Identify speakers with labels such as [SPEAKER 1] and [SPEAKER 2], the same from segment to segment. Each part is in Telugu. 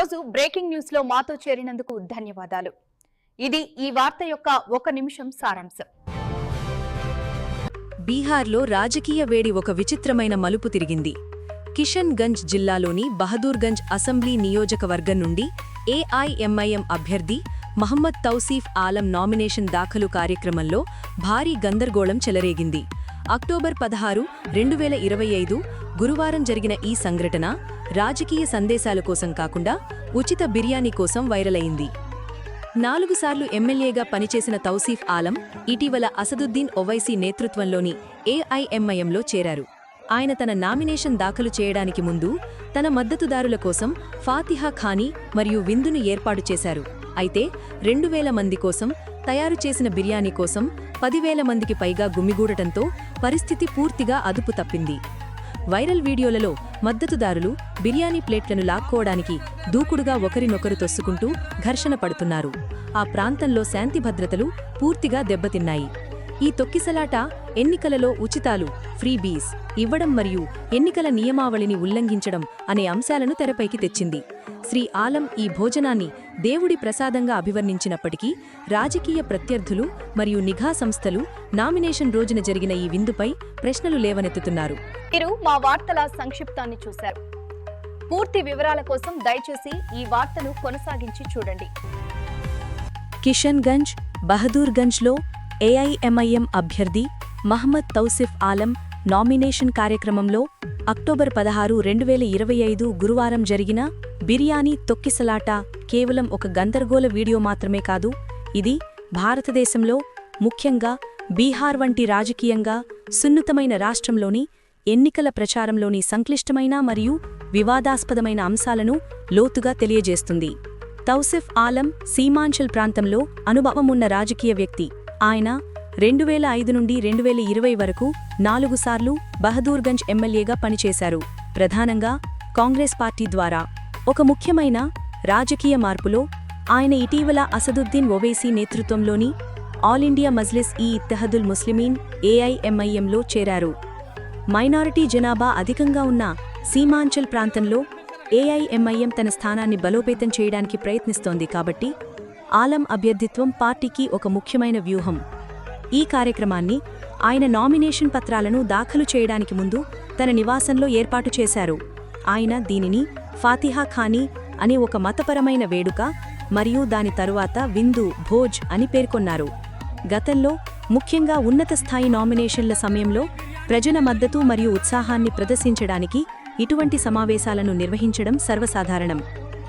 [SPEAKER 1] ఈరోజు బ్రేకింగ్ న్యూస్లో మాతో చేరినందుకు ధన్యవాదాలు. ఇది ఈ వార్త యొక్క ఒక నిమిషం సారాంశం.
[SPEAKER 2] బీహార్లో రాజకీయ వేడి ఒక విచిత్రమైన మలుపు తిరిగింది. కిషన్ గంజ్ జిల్లాలోని బహదూర్గంజ్ అసెంబ్లీ నియోజకవర్గం నుండి ఏఐఎంఐఎం అభ్యర్థి మహమ్మద్ తౌసీఫ్ ఆలం నామినేషన్ దాఖలు కార్యక్రమంలో భారీ గందరగోళం చెలరేగింది. అక్టోబర్ పదహారు రెండు వేల ఇరవై ఐదు గురువారం జరిగిన ఈ సంఘటన రాజకీయ సందేశాల కోసం కాకుండా ఉచిత బిర్యానీ కోసం వైరల్ అయింది. నాలుగు సార్లు ఎమ్మెల్యేగా పనిచేసిన తౌసీఫ్ ఆలం ఇటీవల అసదుద్దీన్ ఒవైసీ నేతృత్వంలోని ఏఐఎంఐఎంలో చేరారు. ఆయన తన నామినేషన్ దాఖలు చేయడానికి ముందు తన మద్దతుదారుల కోసం ఫాతిహా ఖానీ మరియు విందును ఏర్పాటు చేశారు. అయితే రెండు వేల మంది కోసం తయారు చేసిన బిర్యానీ కోసం పదివేల మందికి పైగా గుమిగూడటంతో పరిస్థితి పూర్తిగా అదుపు తప్పింది. వైరల్ వీడియోలలో మద్దతుదారులు బిర్యానీ ప్లేట్లను లాక్కోవడానికి దూకుడుగా ఒకరినొకరు తొస్సుకుంటూ ఘర్షణ పడుతున్నారు. ఆ ప్రాంతంలో శాంతి భద్రతలు పూర్తిగా దెబ్బతిన్నాయి. ఈ తొక్కిసలాట ఎన్నికలలో ఉచితాలు ఫ్రీబీస్ ఇవ్వడం మరియు ఎన్నికల నియమావళిని ఉల్లంఘించడం అనే అంశాలను తెరపైకి తెచ్చింది. శ్రీ ఆలం ఈ భోజనాన్ని దేవుడి ప్రసాదంగా అభివర్ణించినప్పటికీ రాజకీయ ప్రత్యర్థులు మరియు నిఘా సంస్థలు నామినేషన్ రోజున జరిగిన ఈ విందుపై ప్రశ్నలు లేవనెత్తుతున్నారు.
[SPEAKER 1] మీరు మా వార్తల సంక్షిప్తాన్ని చూశారు. పూర్తి వివరాల కోసం దయచేసి ఈ వార్తను కొనసాగించి చూడండి.
[SPEAKER 2] కిషన్ గంజ్ బహదూర్గంజ్లో ఏఐఎంఐఎం అభ్యర్థి మహమ్మద్ తౌసిఫ్ ఆలం నామినేషన్ కార్యక్రమంలో అక్టోబర్ పదహారు రెండు వేల ఇరవై ఐదు గురువారం జరిగిన బిర్యానీ తొక్కిసలాట కేవలం ఒక గందరగోళ వీడియో మాత్రమే కాదు ఇది భారతదేశంలో ముఖ్యంగా బీహార్ వంటి రాజకీయంగా సున్నితమైన రాష్ట్రంలోని ఎన్నికల ప్రచారంలోని సంక్లిష్టమైన మరియు వివాదాస్పదమైన అంశాలను లోతుగా తెలియజేస్తుంది. తౌసిఫ్ ఆలం సీమాంచల్ ప్రాంతంలో అనుభవమున్న రాజకీయ వ్యక్తి. ఆయన రెండు వేల ఐదు నుండి రెండు వేల ఇరవై వరకు నాలుగు సార్లు బహదూర్గంజ్ ఎమ్మెల్యేగా పనిచేశారు ప్రధానంగా కాంగ్రెస్ పార్టీ ద్వారా. ఒక ముఖ్యమైన రాజకీయ మార్పులో ఆయన ఇటీవల అసదుద్దీన్ ఒవైసీ నేతృత్వంలోని ఆల్ ఇండియా మజ్లిస్ ఈ ఇత్తహదుల్ ముస్లిమీన్ ఏఐఎంఐఎంలో చేరారు. మైనారిటీ జనాభా అధికంగా ఉన్న సీమాంచల్ ప్రాంతంలో ఏఐఎంఐఎం తన స్థానాన్ని బలోపేతం చేయడానికి ప్రయత్నిస్తోంది కాబట్టి ఆలం అభ్యర్థిత్వం పార్టీకి ఒక ముఖ్యమైన వ్యూహం. ఈ కార్యక్రమాన్ని ఆయన నామినేషన్ పత్రాలను దాఖలు చేయడానికి ముందు తన నివాసంలో ఏర్పాటు చేశారు. ఆయన దీనిని ఫాతిహా ఖానీ అనే ఒక మతపరమైన వేడుక మరియు దాని తరువాత విందు భోజ్ అని పేర్కొన్నారు. గతంలో ముఖ్యంగా ఉన్నత స్థాయి నామినేషన్ల సమయంలో ప్రజల మద్దతు మరియు ఉత్సాహాన్ని ప్రదర్శించడానికి ఇటువంటి సమావేశాలను నిర్వహించడం సర్వసాధారణం.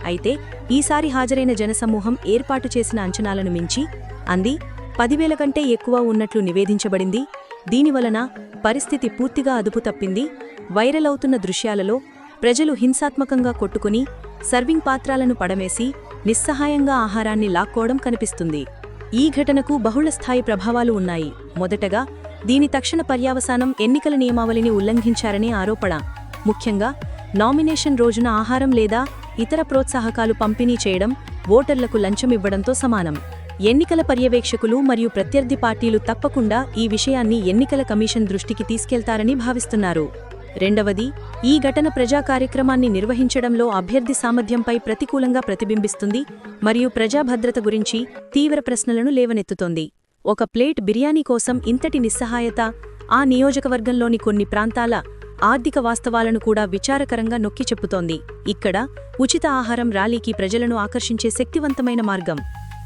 [SPEAKER 2] అయితే ఈసారి హాజరైన జనసమూహం ఏర్పాటు చేసిన అంచనాలను మించి అంది పదివేల కంటే ఎక్కువ ఉన్నట్లు నివేదించబడింది. దీనివలన పరిస్థితి పూర్తిగా అదుపు తప్పింది. వైరల్ అవుతున్న దృశ్యాలలో ప్రజలు హింసాత్మకంగా కొట్టుకుని సర్వింగ్ పాత్రాలను పడమేసి నిస్సహాయంగా ఆహారాన్ని లాక్కోవడం కనిపిస్తుంది. ఈ ఘటనకు బహుళస్థాయి ప్రభావాలు ఉన్నాయి. మొదటగా దీని తక్షణ పర్యావసానం ఎన్నికల నియమావళిని ఉల్లంఘించారనే ఆరోపణ. ముఖ్యంగా నామినేషన్ రోజున ఆహారం లేదా ఇతర ప్రోత్సాహకాలు పంపిణీ చేయడం ఓటర్లకు లంచమివ్వడంతో సమానం. ఎన్నికల పర్యవేక్షకులు మరియు ప్రత్యర్థి పార్టీలు తప్పకుండా ఈ విషయాన్ని ఎన్నికల కమిషన్ దృష్టికి తీసుకెళ్తారని భావిస్తున్నారు. రెండవది ఈ ఘటన ప్రజా కార్యక్రమాన్ని నిర్వహించడంలో అభ్యర్థి సామర్థ్యంపై ప్రతికూలంగా ప్రతిబింబిస్తుంది మరియు ప్రజాభద్రత గురించి తీవ్ర ప్రశ్నలను లేవనెత్తుతోంది. ఒక ప్లేట్ బిర్యానీ కోసం ఇంతటి నిస్సహాయత ఆ నియోజకవర్గంలోని కొన్ని ప్రాంతాల ఆర్థిక వాస్తవాలను కూడా విచారకరంగా నొక్కి చెప్పుతోంది. ఇక్కడ ఉచిత ఆహారం ర్యాలీకి ప్రజలను ఆకర్షించే శక్తివంతమైన మార్గం.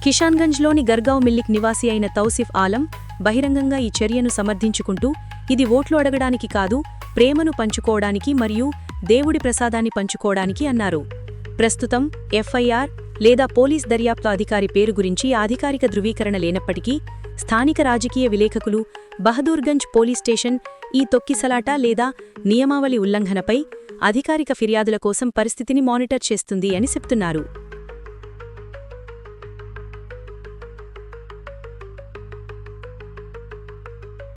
[SPEAKER 2] కిషాన్గంజ్లోని గర్గావ్ మిల్లిక్ నివాసి అయిన తౌసిఫ్ ఆలం బహిరంగంగా ఈ చర్యను సమర్థించుకుంటూ ఇది ఓట్లు అడగడానికి కాదు ప్రేమను పంచుకోవడానికి మరియు దేవుడి ప్రసాదాన్ని పంచుకోవడానికి అన్నారు. ప్రస్తుతం ఎఫ్ఐఆర్ లేదా పోలీస్ దర్యాప్తు అధికారి పేరు గురించి అధికారిక ధృవీకరణ లేనప్పటికీ స్థానిక రాజకీయ విలేఖకులు బహదూర్గంజ్ పోలీస్ స్టేషన్ ఈ తొక్కిసలాట లేదా నియమావళి ఉల్లంఘనపై అధికారిక ఫిర్యాదుల కోసం పరిస్థితిని మానిటర్ చేస్తుంది అని చెప్తున్నారు.